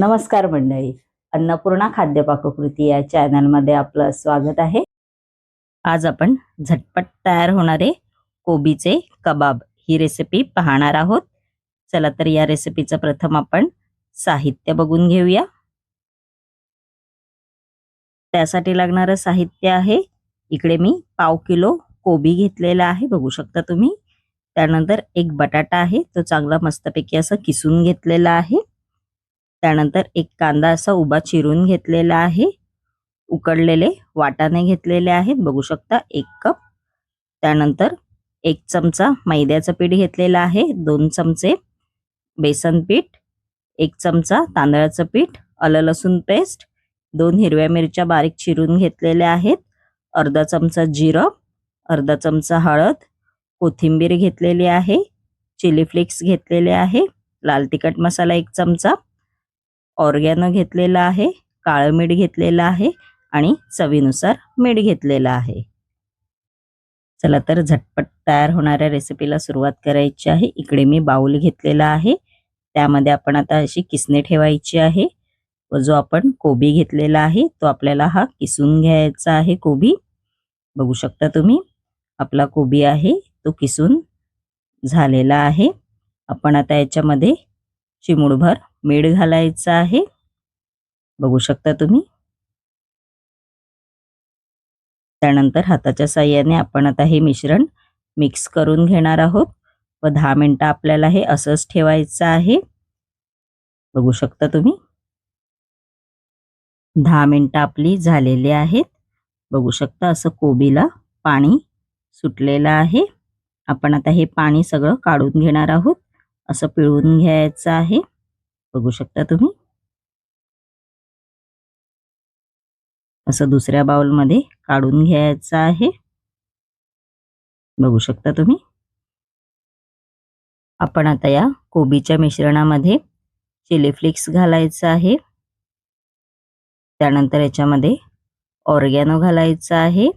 नमस्कार मंडळी. अन्नपूर्णा खाद्य पाककृती या चॅनलमध्ये आपलं स्वागत आहे. आज आपण झटपट तयार होणारे कोबीचे कबाब ही रेसिपी पाहणार आहोत. चला तर या रेसिपीचं प्रथम आपण साहित्य बघून घेऊया. त्यासाठी लागणारं साहित्य आहे. इकडे मी पाव किलो कोबी घेतलेला आहे. बघू शकता तुम्ही. त्यानंतर एक बटाटा आहे. तो चांगला मस्तपैकी असं किसून घेतलेला आहे. त्यानंतर एक कांदा असा उभा चिरून घेतलेला आहे. उकडलेले वाटाणे घेतलेले आहेत. बघू शकता एक कप. त्यानंतर एक चमचा मैद्याचं पीठ घेतलेलं आहे. दोन चमचे बेसन पीठ एक चमचा तांदळाचं पीठ आलं लसूण पेस्ट दोन हिरव्या मिरच्या बारीक चिरून घेतलेल्या आहेत. अर्धा चमचा जिरं अर्धा चमचा हळद कोथिंबीर घेतलेली आहे चिली फ्लेक्स घेतलेले आहे लाल तिखट मसाला एक चमचा ऑर्गॅनो घेतलेला आहे काळं मीठ घेतलेलं आहे आणि चवीनुसार मीठ घेतलेलं आहे. चला तर झटपट तयार होणाऱ्या रेसिपीला सुरुवात करायची आहे. इकडे मी बाऊल घेतलेला आहे. त्यामध्ये आपण आता अशी किसने ठेवायची आहे. व जो आपण कोबी घेतलेला आहे तो आपल्याला हा किसून घ्यायचा आहे कोबी. बघू शकता तुम्ही आपला कोबी आहे तो किसून झालेला आहे. आपण आता याच्यामध्ये चिमुडभर मीठ घालायचं आहे. बघू शकता तुम्ही. त्यानंतर हाताच्या साह्याने आपण आता हे मिश्रण मिक्स करून घेणार आहोत. व दहा मिनिटं आपल्याला हे असंच ठेवायचं आहे. बघू शकता तुम्ही. दहा मिनिटं आपली झालेली आहेत. बघू शकता असं कोबीला पाणी सुटलेलं आहे. आपण आता हे पाणी सगळं काढून घेणार आहोत. असं पिळून घ्यायचं आहे. बघू शकता तुम्ही. असं दुसऱ्या बाउलमध्ये काढून घ्यायचं आहे. बघू शकता तुम्ही. आपण आता या कोबीच्या मिश्रणामध्ये चिली फ्लेक्स घालायचं आहे. त्यानंतर याच्यामध्ये ऑर्गॅनो घालायचं आहे.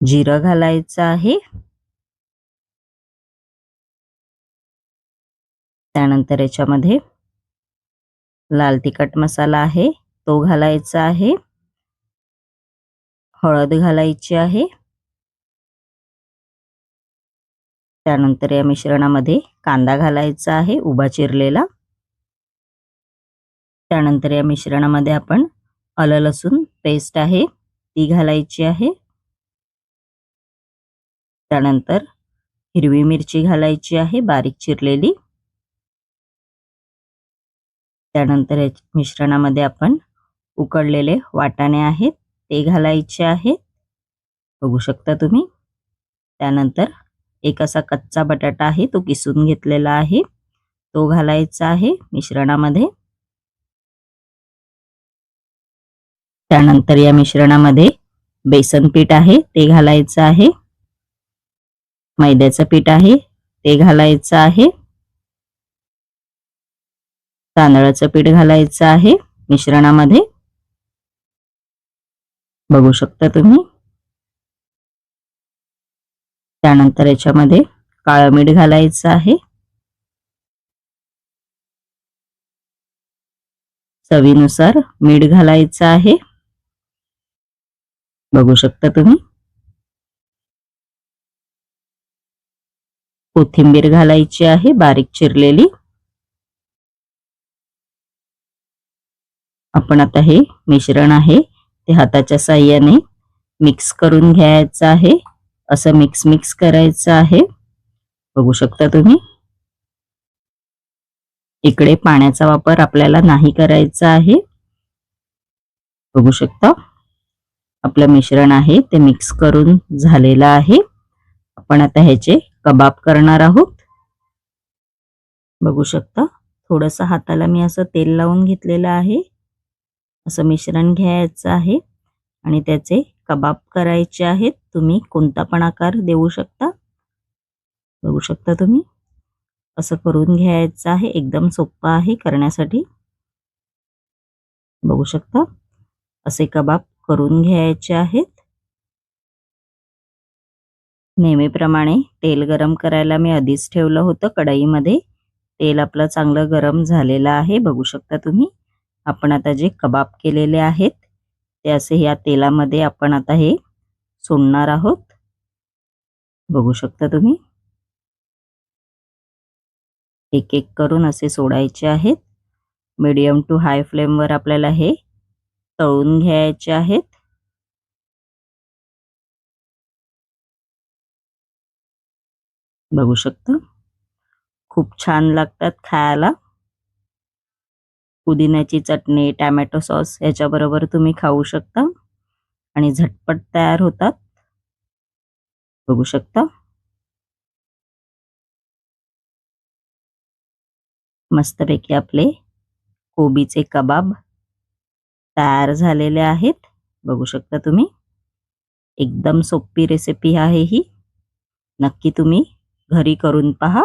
जिरं घालायचं आहे. त्यानंतर याच्यामध्ये लाल तिखट मसाला आहे तो घालायचा आहे. हळद घालायची आहे. त्यानंतर या मिश्रणामध्ये कांदा घालायचा आहे उभा चिरलेला. त्यानंतर या मिश्रणामध्ये आपण आलं लसूण पेस्ट आहे ती घालायची आहे. त्यानंतर हिरवी मिरची घालायची आहे बारीक चिरलेली. त्यानंतर या मिश्रणामध्ये आपण उकडलेले वाटाणे आहेत ते घालायचे आहेत. बघू शकता तुम्ही. त्यानंतर एक असा कच्चा बटाटा आहे तो किसून घेतलेला आहे. तो घालायचा आहे मिश्रणामध्ये. त्यानंतर या मिश्रणामध्ये बेसन पीठ आहे ते घालायचं आहे. मैद्याचं पीठ आहे ते घालायचं आहे. तांदळाचं पीठ घालायचं आहे मिश्रणामध्ये. बघू शकता तुम्ही. त्यानंतर याच्यामध्ये काळं मीठ घालायचं आहे. चवीनुसार मीठ घालायचं आहे. बघू शकता तुम्ही. कोथिंबीर घालायची आहे बारीक चिरलेली. आपण आता हे मिश्रण आहे ते हाताच्या साह्याने मिक्स करून घ्यायचं आहे. असं मिक्स मिक्स करायचं आहे. बघू शकता तुम्ही. इकडे पाण्याचा वापर आपल्याला नाही करायचा आहे. बघू शकता. आपलं मिश्रण आहे ते मिक्स करून झालेलं आहे. आपण आता ह्याचे कबाब करणार आहोत. बघू शकता. थोडस हाताला मी असं तेल लावून घेतलेलं आहे. असं मिश्रण घ्यायचं आहे. आणि त्याचे कबाब करायचे आहेत. तुम्ही कोणता पण आकार देऊ शकता. बघू शकता तुम्ही. असं करून घ्यायचं आहे. एकदम सोपं आहे करण्यासाठी. बघू शकता. असे कबाब करून घ्यायचे आहेत. नेहमीप्रमाणे तेल गरम करायला मी आधीच ठेवलं होतं कढईमध्ये. तेल आपलं चांगलं गरम झालेलं आहे. बघू शकता तुम्ही. आपण आता जे कबाब केलेले आहेत ते असे या तेलामध्ये आपण आता हे सोडणार आहोत. बघू शकता तुम्ही. एक एक करून असे सोडायचे आहेत. मीडियम टू हाय फ्लेमवर आपल्याला हे तळून घ्यायचे आहेत. बघू शकता. खूप छान लागतात खायला. पुदिन्याची चटणी टॅमॅटो सॉस याच्याबरोबर तुम्ही खाऊ शकता. आणि झटपट तयार होतात. बघू शकता. मस्तपैकी आपले कोबीचे कबाब तयार झालेले आहेत. बघू शकता तुम्ही. एकदम सोपी रेसिपी आहे ही. नक्की तुम्ही घरी करून पहा.